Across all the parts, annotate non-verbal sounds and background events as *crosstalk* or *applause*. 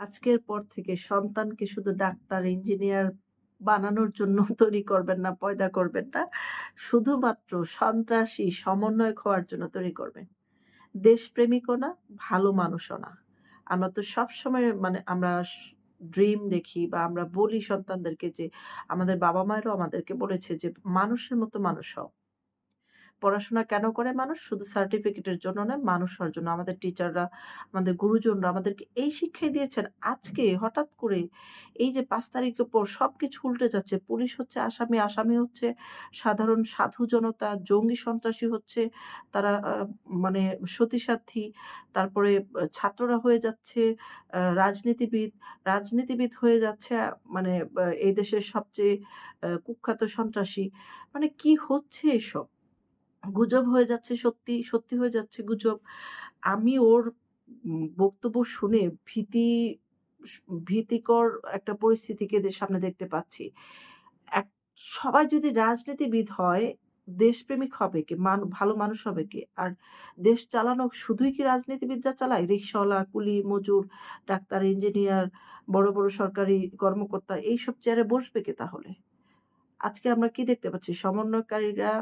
আজকের পর থেকে সন্তানকে শুধু ডাক্তার, ইঞ্জিনিয়ার বানানোর জন্য *laughs* তৈরি করবেন না, পয়দা করবেন না। শুধুমাত্র সন্ত্রাসী, সমন্বয়ক হওয়ার জন্য তৈরি করবেন। দেশপ্রেমিকও না, ভালো মানুষও না। আমরা তো সবসময় মানে আমরা ড্রিম দেখি বা আমরা বলি সন্তানদেরকে যে আমাদের বাবা মায়েরও আমাদেরকে বলেছে যে, "মানুষের মতো মানুষ হও।" পড়াশোনা কেন করে মানুষ? শুধু সার্টিফিকেটের জন্য নয়, মানুষ হওয়ার জন্য। আমাদের টিচাররা, আমাদের গুরুজনরা আমাদেরকে এই শিক্ষাই দিয়েছেন। আজকে হঠাৎ করে এই যে পাঁচ তারিখের পর সব কিছু উল্টে যাচ্ছে। পুলিশ হচ্ছে আসামি, আসামি হচ্ছে সাধারণ সাধু জনতা, জঙ্গি সন্ত্রাসী হচ্ছে তারা মানে সতীসাধ্বী, তারপরে ছাত্ররা হয়ে যাচ্ছে রাজনীতিবিদ, রাজনীতিবিদ হয়ে যাচ্ছে মানে এই দেশের সবচেয়ে কুখ্যাত সন্ত্রাসী। মানে কি হচ্ছে এসব? গুজব হয়ে যাচ্ছে সত্যি, সত্যি হয়ে যাচ্ছে গুজব। আমি ওর বক্তব্য শুনে ভীতি ভীতিকর একটা পরিস্থিতিকে সামনে দেখতে পাচ্ছি। এক সবাই যদি রাজনীতিবিদ হয়, দেশপ্রেমিক হবে কে? মান ভালো মানুষ হবে কে? আর দেশ চালানো শুধুই কি রাজনীতিবিদরা চালায়? রিক্শাওয়ালা, কুলি, মজুর, ডাক্তার, ইঞ্জিনিয়ার, বড়, বড় সরকারি কর্মকর্তা এইসব চেয়ারে বসবে কে তাহলে? আজকে আমরা কি দেখতে পাচ্ছি? সমন্বয়কারীরা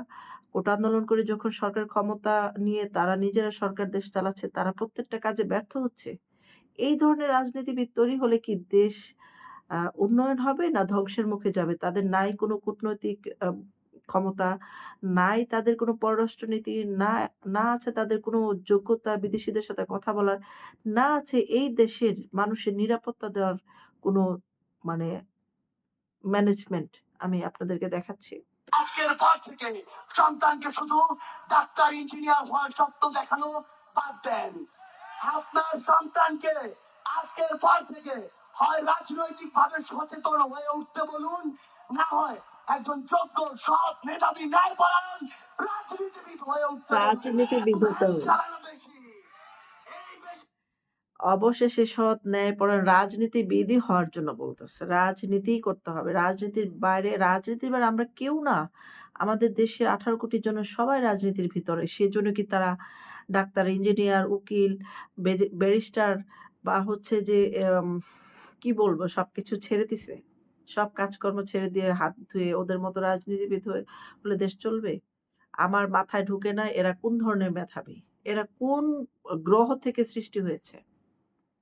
কোটা আন্দোলন করে যখন সরকার ক্ষমতা নিয়ে তারা নিজেরা সরকার দেশ চালাচ্ছে, তারা প্রত্যেকটা কাজে ব্যর্থ হচ্ছে। এই ধরনের রাজনীতিবিদ তৈরি হলে কি দেশ উন্নয়ন হবে না ধ্বংসের মুখে যাবে? তাদের নাই কোনো কূটনৈতিক ক্ষমতা, নাই তাদের কোনো পররাষ্ট্রনীতি, না না আছে তাদের কোনো যোগ্যতা বিদেশিদের সাথে কথা বলার, না আছে এই দেশের মানুষের নিরাপত্তা দেওয়ার কোনো মানে ম্যানেজমেন্ট। আমি আপনাদেরকে দেখাচ্ছি। আজকের পর থেকে সন্তানকে শুধু ডাক্তার ইঞ্জিনিয়ার হওয়ার স্বপ্ন দেখানো বাদ দেন। আপনার সন্তানকে আজকের পর থেকে হয় রাজনৈতিক ভাবে সচেতন হয়ে উঠতে বলুন না হয় একজন যোগ্য সৎ মেধাবী ন্যায় পরায়ণ রাজনীতিবিদ হয়ে উঠতে রাজনীতিবিদ হতে হবে। চালানো বেশি এই বেশি অবশেষে সৎ, ন্যায়পরায়ণ রাজনীতিবিদই হওয়ার জন্য বলতেছে। রাজনীতিই করতে হবে। রাজনীতির বাইরে রাজনীতির বাইরে আমরা কেউ না। আমাদের দেশের ১৮ কোটি জন সবাই রাজনীতির ভিতরে। সেজন্য কি তারা ডাক্তার, ইঞ্জিনিয়ার, উকিল, ব্যারিস্টার বা হচ্ছে যে কি বলব সব কিছু ছেড়ে দিছে? সব কাজকর্ম ছেড়ে দিয়ে হাত ধুয়ে ওদের মতো রাজনীতিবিদ হয়ে হলে দেশ চলবে? আমার মাথায় ঢুকে না এরা কোন ধরনের মেধাবী? এরা কোন গ্রহ থেকে সৃষ্টি হয়েছে?